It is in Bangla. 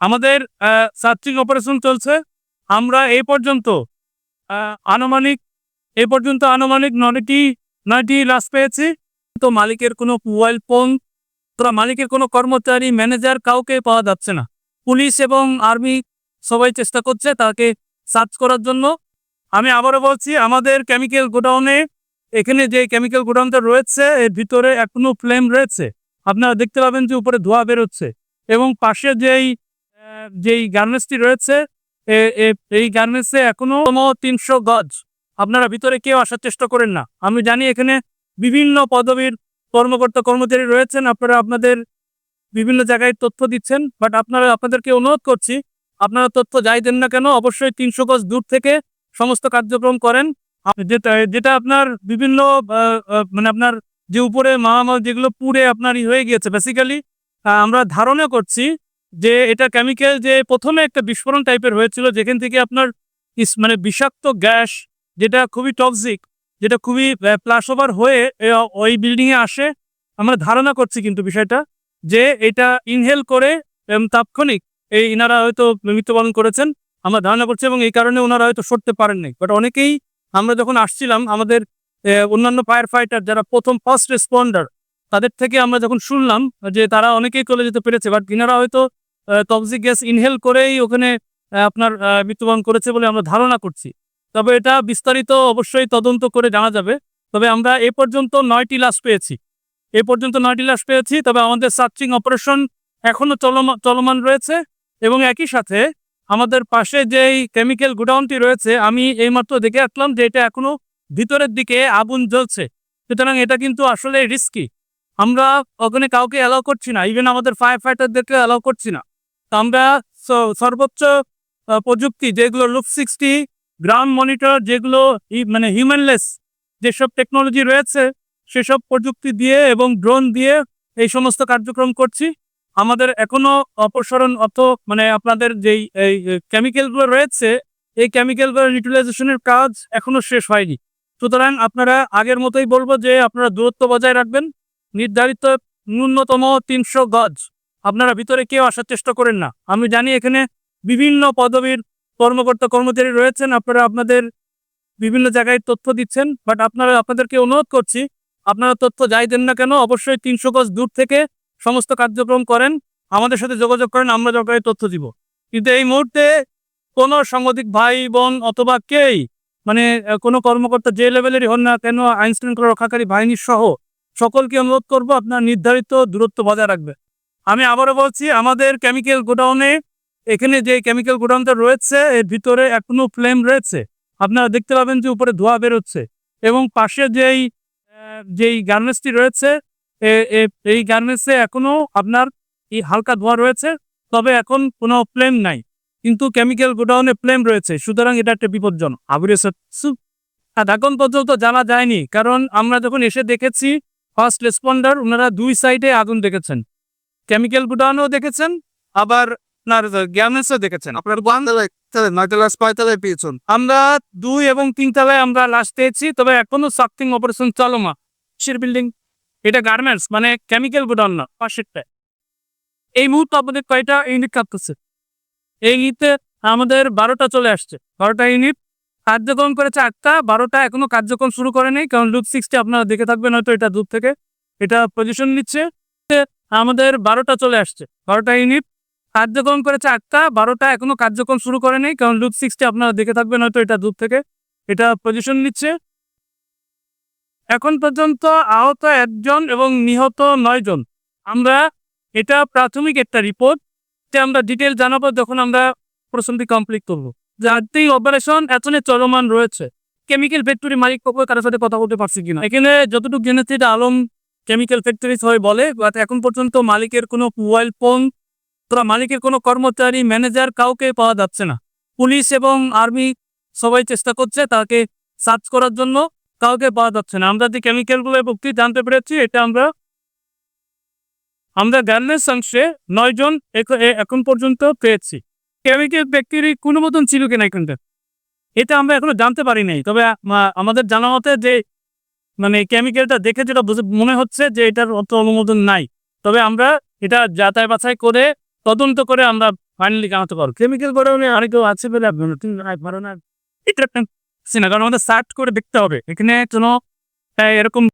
আমাদের সার্চিং অপারেশন চলছে। আমরা এই পর্যন্ত আনুমানিক, এই পর্যন্ত আনুমানিক নয়টি নয়টি লাশ পেয়েছি। তো মালিকের কোনো মোবাইল ফোন তোরা মালিকের কোনো কর্মচারী ম্যানেজার কাউকে পাওয়া যাচ্ছে না। পুলিশ এবং আর্মি সবাই চেষ্টা করছে তাকে সার্চ করার জন্য। আমি আবারও বলছি, আমাদের কেমিক্যাল গোডাউনে এখানে যে কেমিক্যাল গোডাউনটা রয়েছে, এর ভিতরে এখনও ফ্লেম রয়েছে। আপনারা দেখতে পাবেন যে উপরে ধোঁয়া বেরোচ্ছে এবং পাশে যেই যেই গার্মেন্টসটি রয়েছে এই গার্মেন্টসে এখনও তিনশো গজ আপনারা ভিতরে কেউ আসার চেষ্টা করেন না। আমি জানি এখানে বিভিন্ন পদবীর কর্মকর্তা কর্মচারী রয়েছেন, আপনারা আপনাদের বিভিন্ন জায়গায় তথ্য দিচ্ছেন বাট আপনারা, আপনাদেরকে অনুরোধ করছি, আপনারা তথ্য যাই দেন না কেন, অবশ্যই তিনশো গজ দূর থেকে সমস্ত কার্যক্রম করেন। যেটা আপনার বিভিন্ন মানে আপনার যে উপরে মামাল যেগুলো পুড়ে আপনার হয়ে গিয়েছে বেসিক্যালি আমরা ধারণা করছি যে এটা কেমিক্যাল যে প্রথমে একটা বিস্ফোরণ টাইপের হয়েছিল, যেখান থেকে আপনার মানে বিষাক্ত গ্যাস যেটা খুবই টক্সিক যেটা খুবই প্লাস ওভার হয়ে ওই বিল্ডিংয়ে আসে। আমরা ধারণা করছি কিন্তু বিষয়টা যে এটা ইনহেল করে তাৎক্ষণিক এই ইনারা হয়তো মৃত্যুবরণ করেছেন। আমরা ধারণা করছি এবং এই কারণে ওনারা হয়তো সরতে পারেননি। বাট অনেকেই আমরা যখন আসছিলাম, আমাদের অন্যান্য ফায়ার ফাইটার যারা প্রথম ফার্স্ট রেসপন্ডার তাদের থেকে আমরা যখন শুনলাম যে তারা অনেকেই চলে যেতে পেরেছে বাট ইনারা হয়তো টক্সিক গ্যাস ইনহেল করেই ওখানে আপনার মৃত্যুবরণ করেছে বলে আমরা ধারণা করছি। তবে এটা বিস্তারিত অবশ্যই তদন্ত করে জানা যাবে। তবে আমরা এ পর্যন্ত নয়টি লাশ পেয়েছি। এ পর্যন্ত নয়টি লাশ পেয়েছি, তবে আমাদের সার্চিং অপারেশন এখনও চলমান রয়েছে এবং একই সাথে আমাদের পাশে যেই কেমিক্যাল গোডাউনটি রয়েছে, আমি এইমাত্র দেখে আসলাম যে এটা এখনও ভিতরের দিকে আগুন জ্বলছে। সুতরাং এটা কিন্তু আসলে রিস্কি আমরা ওখানে কাউকে অ্যালাউ করছি না ইভেন আমাদের ফায়ার ফাইটারদেরকে অ্যালাউ করছি না। আমরা সর্বোচ্চ প্রযুক্তি, যেগুলো লুক সিক্সটি গ্রাউন্ড মনিটর যেগুলো মানে হিউম্যানলেস যেসব টেকনোলজি রয়েছে, সেসব প্রযুক্তি দিয়ে এবং ড্রোন দিয়ে এই সমস্ত কার্যক্রম করছি। আমাদের এখনও অপসারণ অর্থ মানে আপনাদের যেই, এই কেমিক্যালগুলো রয়েছে, এই কেমিক্যালগুলো ইউটিলাইজেশনের কাজ এখনও শেষ হয়নি। সুতরাং আপনারা আগের মতোই বলব যে আপনারা দূরত্ব বজায় রাখবেন। নির্ধারিত ন্যূনতম তিনশো গজ। আপনারা ভিতরে কেউ আসার চেষ্টা করেন না। আমি জানি এখানে বিভিন্ন পদবীর কর্মকর্তা, কর্মচারী রয়েছেন। আপনারা আপনাদের বিভিন্ন জায়গায় তথ্য দিচ্ছেন বাট আপনারা, আপনাদেরকে অনুরোধ করছি, আপনারা তথ্য যাই দেন না কেন, অবশ্যই তিনশো গজ দূর থেকে সমস্ত কার্যক্রম করেন, আমাদের সাথে যোগাযোগ করেন, আমরা যোগাযোগ তথ্য দিব। কিন্তু এই মুহূর্তে কোনো সাংবাদিক ভাই, বোন অথবা কেই মানে কোনো কর্মকর্তা যে লেভেলেরই হন না কেন আইন শৃঙ্খলা রক্ষাকারী বাহিনী সহ সকলকে অনুরোধ করব, আপনার নির্ধারিত দূরত্ব বজায় রাখবে। আমি আবারও বলছি, আমাদের কেমিক্যাল গোডাউনে এখানে যে কেমিক্যাল গোডাউনটা রয়েছে, এর ভিতরে এখনও ফ্লেম রয়েছে। আপনারা দেখতে পাবেন যে উপরে ধোঁয়া বেরোচ্ছে এবং পাশে যেই যেই গার্মেন্টসটি রয়েছে এই গার্মেন্টসে এখনও আপনার এই হালকা ধোঁয়া রয়েছে, তবে এখন কোনো ফ্লেম নাই। কিন্তু কেমিক্যাল গোডাউনে ফ্লেম রয়েছে, সুতরাং এটা একটা বিপজ্জনক। আবির আর এখন পর্যন্ত জানা যায়নি, কারণ আমরা যখন এসে দেখেছি ফার্স্ট রেসপন্ডার ওনারা দুই সাইডে আগুন দেখেছেন। কেমিক্যাল গোডাউনেও দেখেছেন আবার আপনার গ্যামেন্সও দেখেছেন। আপনার পেয়েছেন। আমরা দুই এবং তিন তলায় আমরা লাশ পেয়েছি তবে এখনও অপারেশন কিসের বিল্ডিং এটা গার্মেন্টস মানে কেমিক্যাল গোডাউন না পাশেরটা। এই মুহূর্তে আপনাদের কয়টা ইউনিট কাঁপতেছে? এই ইউনিটে আমাদের বারোটা চলে আসছে। বারোটা ইউনিট কার্যক্রম করেছে আটটা বারোটা এখনও কার্যক্রম শুরু করে নেই কারণ লুক সিক্সটি আপনারা দেখে থাকবেন হয়তো এটা দূর থেকে। এটা পজিশন নিচ্ছে। আমাদের বারোটা চলে আসছে। বারোটা ইউনিট। কার্যক্রম করেছে আটটা। বারোটা এখনও কার্যক্রম শুরু করে নেই কারণ লুক সিক্সটি আপনারা দেখে থাকবেন, হয়তো এটা দূর থেকে। এটা পজিশন নিচ্ছে। এখন পর্যন্ত আহত একজন এবং নিহত নয় জন আমরা এটা প্রাথমিক একটা রিপোর্ট যে আমরা ডিটেল জানাব যখন আমরা প্রশ্নটি কমপ্লিট করব। যাতেই অপারেশন এতনে চলমান রয়েছে। কেমিক্যাল ফ্যাক্টরি মালিক কারোর সাথে কথা বলতে পারছি কিনা? এখানে যতটুকু জেনেছি এটা আলম কেমিক্যাল ফ্যাক্টরিজ হয়ে বলে বাট এখন পর্যন্ত মালিকের কোনো মোবাইল ফোন তোরা মালিকের কোনো কর্মচারী ম্যানেজার কাউকে পাওয়া যাচ্ছে না। পুলিশ এবং আর্মি সবাই চেষ্টা করছে তাকে সার্চ করার জন্য, কাউকে পাওয়া যাচ্ছে না। আমরা যে কেমিক্যালগুলো ভক্তি জানতে পেরেছি, এটা আমরা আমরা গার্মেন্টস অংশে নয় জন এখন পর্যন্ত পেয়েছি। কেমিক্যাল ফ্যাক্টরি কোনো মতন ছিল কিনা এখানটা এটা আমরা এখনও জানতে পারি নাই। তবে আমাদের জানা মতে যে মানে কেমিক্যালটা দেখে যেটা মনে হচ্ছে যে এটার অত অনুমোদন নাই। তবে আমরা এটা যাচাই বাছাই করে, তদন্ত করে আমরা ফাইনালি কামাতে পারব। কেমিক্যাল গোডাউনে আরেকেও আছে বলে আপনার এটা একটা কারণ আমাদের সার্চ করে দেখতে হবে। এখানে কোনো এরকম